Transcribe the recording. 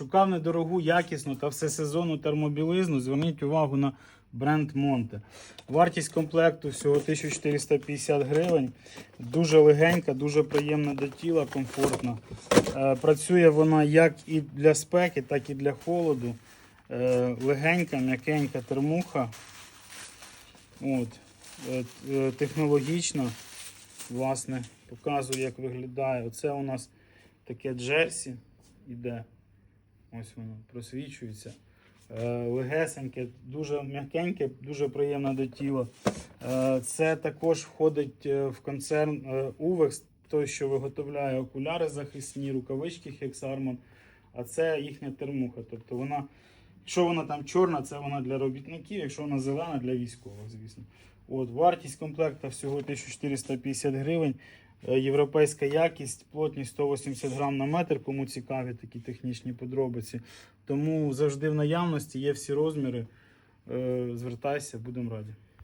Шукав недорогу, якісну та всесезонну термобілизну. Зверніть увагу на бренд Монте. Вартість комплекту всього 1450 гривень. Дуже легенька, дуже приємна до тіла, комфортна. Е, Працює вона як і для спеки, так і для холоду. Е, Легенька, м'якенька термуха. От. Е, Технологічно, власне, показую, як виглядає. Оце у нас таке джерсі іде. Ось воно просвічується. Е, Легесеньке, дуже м'якеньке, дуже приємне до тіла. Е, Це також входить е, в концерн Увекс, той, що виготовляє окуляри захисні, рукавички Hexarmon, а це їхня термуха. Тобто вона, якщо вона там чорна, це вона для робітників, якщо вона зелена, для військових, звісно. От, вартість комплекта всього 1450 гривень. Е, Європейська якість, плотність 180 грам на метр, кому цікаві такі технічні подробиці. Тому завжди в наявності є всі розміри. Е, Звертайся, будемо раді.